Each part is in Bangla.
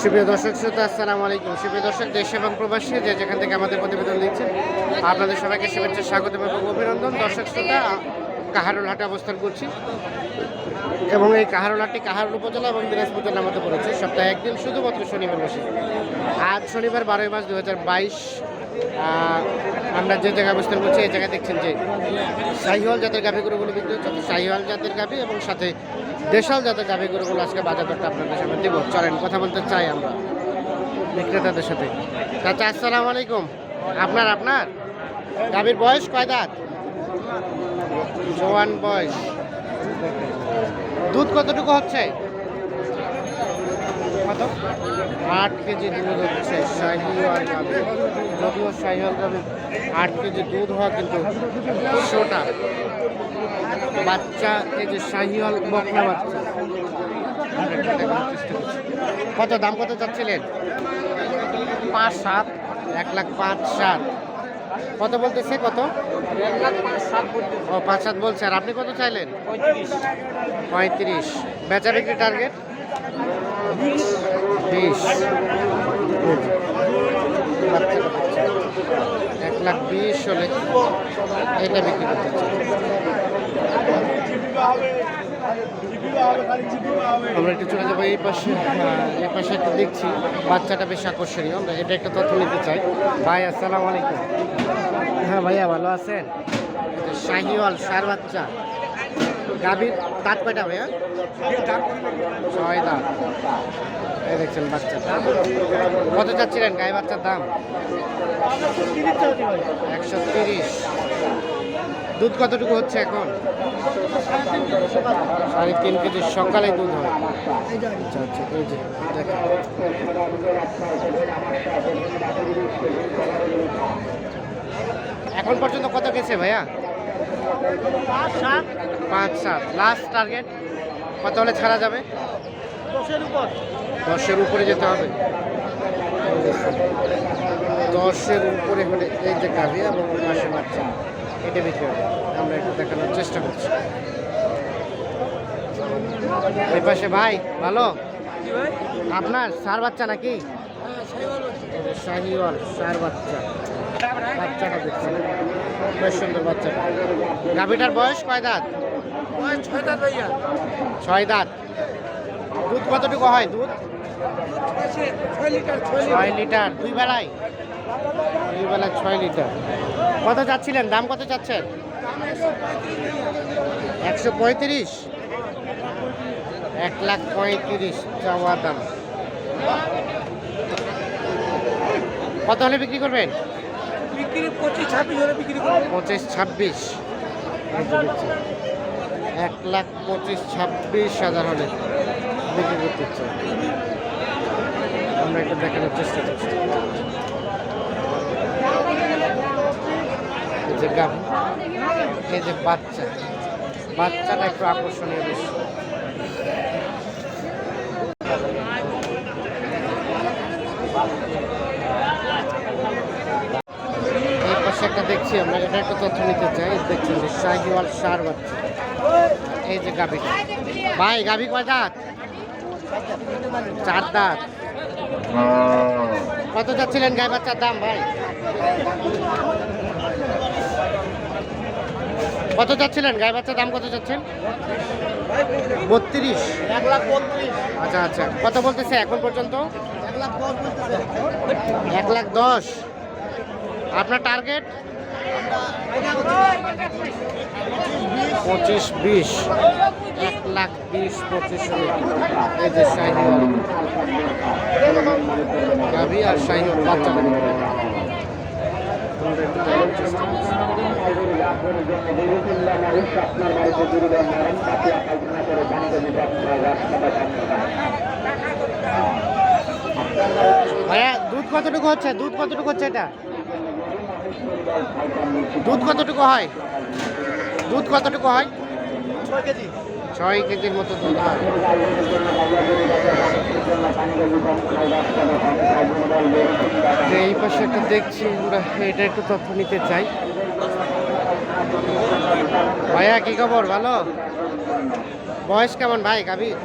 সুপ্রিয় দর্শক শ্রোতা, আসসালামু আলাইকুম। সুপ্রিয় দর্শক, দেশ এবং প্রবাসী যে যেখান থেকে আমাদের প্রতিবেদন দিচ্ছেন আপনাদের সবাইকে শুভেচ্ছা, স্বাগত এবং অভিনন্দন। দর্শক শ্রোতা কাহারুল হাটে অবস্থান করছি। এবং এই কাহারুল হাটটি কাহারুল উপজেলা এবং দিনাজপুর জেলার মধ্যে পড়েছে। সপ্তাহে একদিন শুধুমাত্র শনিবার বসে। আজ শনিবার বারোই মাস দু হাজার বাইশ। আমরা যে জায়গায় অবস্থান করছি, এই জায়গায় দেখছেন যে শাহিওয়াল জাতের গাভী গরুগুলো বিক্রি হচ্ছে তো শাহিওয়াল জাতের গাভী এবং সাথে দেশাল জাতের গাভী গরুগুলো আজকে বাজার দরটা আপনাদের সামনে দিব। চলেন, কথা বলতে চাই আমরা বিক্রেতাদের সাথে। চাচা, আসসালামু আলাইকুম। আপনার আপনার? গাভীর বয়স কয় দাঁত? জোয়ান বয়স। দুধ কতটুকু হচ্ছে? কত আট কেজি দুধ হচ্ছে শাহিওয়াল গাভী যদিও শাহিওয়াল গাভী আট কেজি দুধ হওয়া কিন্তু শোটা। বাচ্চা এই যে শাহিওয়াল বকনা বাচ্চা। কত দাম কত চাচ্ছিলেন? পাঁচ সাত এক লাখ পাঁচ সাত। কত বলতেছে কত? ও পাঁচ সাত বলছে। আর আপনি কত চাইলেন? পঁয়ত্রিশ। বেচা বিক্রি টার্গেট বিশ। এক লাখ বিশ হলে এটা বিক্রি করতে আমরা একটু চলে যাব এই পাশে। এই পাশে একটু দেখছি। বাচ্চাটা বেশ আকর্ষণীয়। আমরা এটা একটা তথ্য নিতে চাই। ভাই আসসালামু আলাইকুম। হ্যাঁ ভাইয়া ভালো আছেন? শাহিওয়াল সার বাচ্চা। গাভীর দাঁত কয়টা ভাইয়া? ছয় দাঁত এই দেখছেন বাচ্চা। কত চাচ্ছিলেন গায়ে বাচ্চার দাম? একশো তিরিশ। দুধ কতটুকু হচ্ছে এখন? সাড়ে তিন কেজি, সকালে দুধ হয়। আচ্ছা আচ্ছা এই যে এখন পর্যন্ত কত গেছে ভাইয়া? পাঁচ সাত। লাস্ট টার্গেট কত হলে ছাড়া যাবে? দশের উপরে। যেতে হবে। দশের উপরে হলে এই যে গাভি এবং পাশে বাচ্চা এটা বিক্রি হবে আমরা একটু দেখানোর চেষ্টা করছি। এই পাশে ভাই ভালো? আপনার সার বাচ্চা নাকি? এই যে শাহিওয়াল সার বাচ্চা। বাচ্চাটা দেখছেন। বেশ সুন্দর বাচ্চাটা গাভিটার বয়স কয় দাঁত? ছয় দাঁত দুধ কতটুকু হয় দুধ? ছয় লিটার। দুই বেলায়? দুই বেলায় ছয় লিটার। কত চাচ্ছিলেন? দাম কত চাচ্ছেন? একশো পঁয়ত্রিশ। এক লাখ পঁয়ত্রিশ চাওয়া দাম। কত হলে বিক্রি করবেন? পঁচিশ, ছাব্বিশ হলে বিক্রি। এক লাখ পঁচিশ, ছাব্বিশ হাজার হলে বিক্রি করতে চাই আমরা একটু দেখানোর চেষ্টা করছি। এই যে গাভী এই যে বাচ্চা। বাচ্চাটা একটু আকর্ষণীয় বেশ। এই পাশে একটা দেখছি আমরা এটা একটা তথ্য নিতে চাই। দেখছেন যে শাহিওয়াল সার বাচ্চা। এই যে গাভী। ভাই গাভী কয় দাঁত? চার দাঁত। কত যাচ্ছিলেন গাই বাচ্চার দাম ভাই? কত যাচ্ছিলেন গাই বাচ্চার দাম কত যাচ্ছেন বত্রিশ। এক লাখ বত্রিশ। আচ্ছা আচ্ছা। কত বলতেছে এখন পর্যন্ত? এক লাখ দশ বলতেছে এক লাখ দশ আপনার টার্গেট পঁচিশ বিশ। এক লাখ বিশ পঁচিশ এই যে শাহিওয়াল। গাভি আর শাহিওয়াল বাচ্চা। ভাইয়া দুধ কতটুকু হচ্ছে? দুধ কতটুকু হচ্ছে এটা? দুধ কতটুকু হয়? দুধ কতটুকু হয়? ছয় কেজি। ছয় কেজির মতো দুধ হয়। এই পাশে একটা দেখছি আমরা এটা একটু তথ্য নিতে চাই। ভাইয়া কি খবর? ভালো? বয়স কেমন ভাই গাভীর?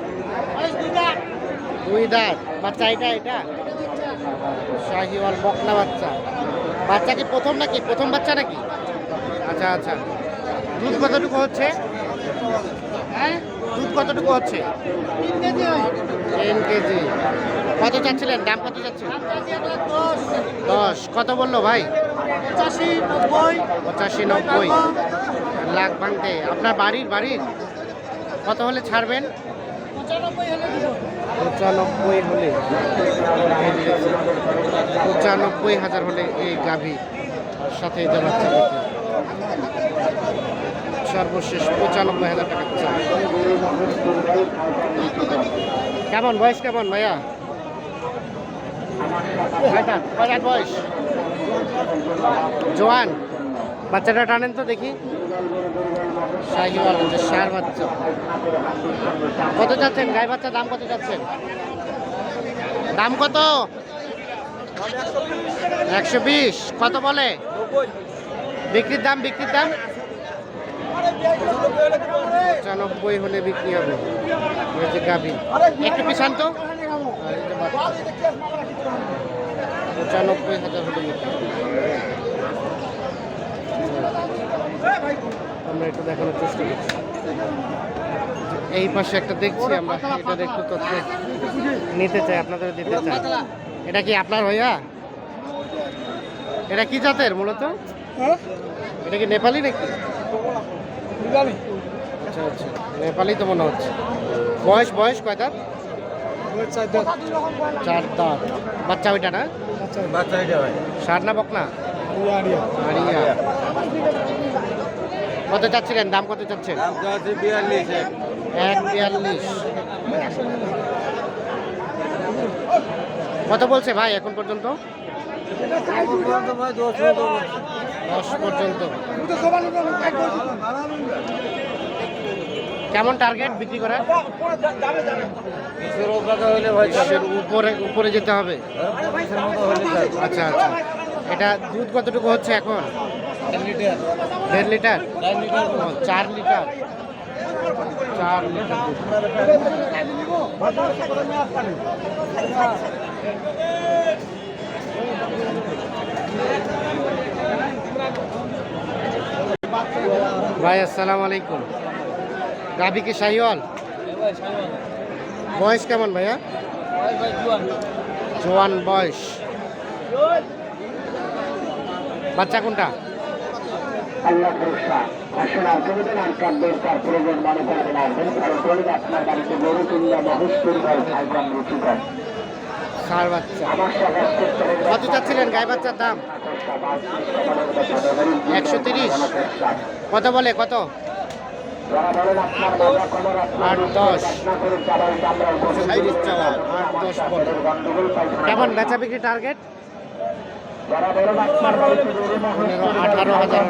দুই দাঁত। বাচ্চা এটা এটা? শাহিওয়াল বকনা বাচ্চা। বাচ্চা কি প্রথম নাকি? প্রথম বাচ্চা নাকি? আচ্ছা আচ্ছা। দুধ কতটুকু হচ্ছে? হ্যাঁ? দুধ কতটুকু হচ্ছে? Ten kg. কত চাচ্ছিলেন? দাম কত চাচ্ছেন? দশ। কত বলল ভাই? পঁচাশি নব্বই। পঁচাশি নব্বই। লাখ ভাঙতে। আপনার বাড়ির বাড়ির? কত হলে ছাড়বেন? পঁচানব্বই হলে পঁচানব্বই হাজার হলে এই গাভী সাথে যে সর্বশেষ পঁচানব্বই হাজার টাকা কেমন বয়স, কেমন ভাইয়া? বয়স? জোয়ান? বাচ্চাটা টানেন তো দেখি। সার বাচ্চা কত চাচ্ছেন গাই বাচ্চা দাম কত চাচ্ছেন দাম কত? একশো বিশ। কত বলে? বিক্রির দাম বিক্রির দাম? পঁচানব্বই হলে বিক্রি হবে। গাভী। একটু পিছান তো। পঁচানব্বই হাজার হলে বিক্রি। আমরা একটু দেখানোর চেষ্টা করছি। এই পাশে একটা দেখছি আমরা এটার একটু তথ্য নিতে চাই আপনাদের দিতে চাই। এটা কি আপনার ভাইয়া? এটা কি জাতের মূলত? এটা কি নেপালি নাকি? আচ্ছা আচ্ছা নেপালি তো মনে হচ্ছে। বয়স বয়স কয় দাঁত? চার দাঁত। বাচ্চা ওইটা না? সার না বকনা? আড়িয়া। কত চাচ্ছিলেন? দাম কত চাচ্ছেন? এক বিয়াল্লিশ। কত বলছে ভাই এখন পর্যন্ত? দশ পর্যন্ত। কেমন টার্গেট বিক্রি করার উপরে উপরে যেতে হবে? আচ্ছা আচ্ছা। এটা দুধ কতটুকু হচ্ছে এখন? দেড় লিটার। চার লিটার। চার লিটার ভাই আসসালামু আলাইকুম। গাভি কি শাহিওয়াল? বয়স কেমন ভাইয়া? জোয়ান বয়স। বাচ্চা কোনটা? আল্লাহ ভরসা আসলে আগ্রহীদের আর কাব্যের তার প্রয়োজন মনে করবেন আসবেন কারণ বলে আপনার বাড়িতে গরু কিনলে মহেশ পরিবার রুচিকর সকাল করতে হবে কত চাচ্ছিলেন গাই বাচ্চার দাম? একশো তিরিশ। কত বলে কত? আট দশ। করে আট দশ কেমন বেচা বিক্রি টার্গেট যারা বলেন আপনার বাড়িতে গরু মহেশ পনেরো আঠারো হাজার।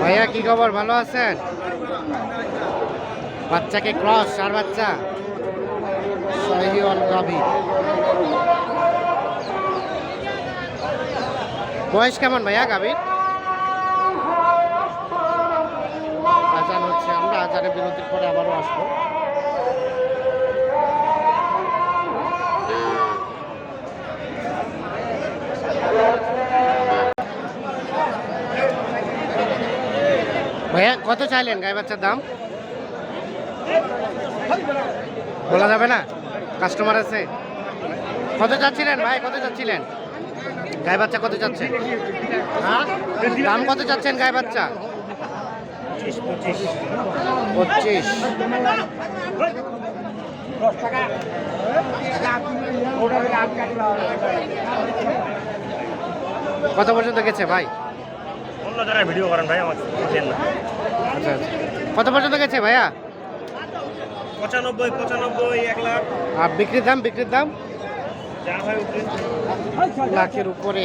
ভাইয়া কি খবর? ভালো আছেন? বাচ্চাকে ক্রস আর বাচ্চা? গাভি বয়স কেমন ভাইয়া গাভীর? হচ্ছে বিরতির পরে আবারও আসব। ভাইয়া, কত চাইলেন গাই বাচ্চার দাম? বলা যাবে না? কাস্টমার আছে। কত চাচ্ছিলেন ভাই? কত চাচ্ছিলেন? গাই বাচ্চা কত চাচ্ছেন হ্যাঁ? দাম কত চাচ্ছেন গাই বাচ্চা? পঁচিশ কত পর্যন্ত গেছে ভাই? অন্য জায়গায় ভিডিও করেন ভাই আমার না। আচ্ছা আচ্ছা। কত পর্যন্ত গেছে ভাইয়া? পঁচানব্বই পঁচানব্বই এক লাখ। আর বিক্রির দাম বিক্রির দাম? লাখের উপরে।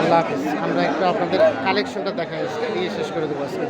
আল্লাহ হাফিজ। আমরা একটু আপনাদের কালেকশনটা দেখা দিয়ে শেষ করে দেবো আজকে।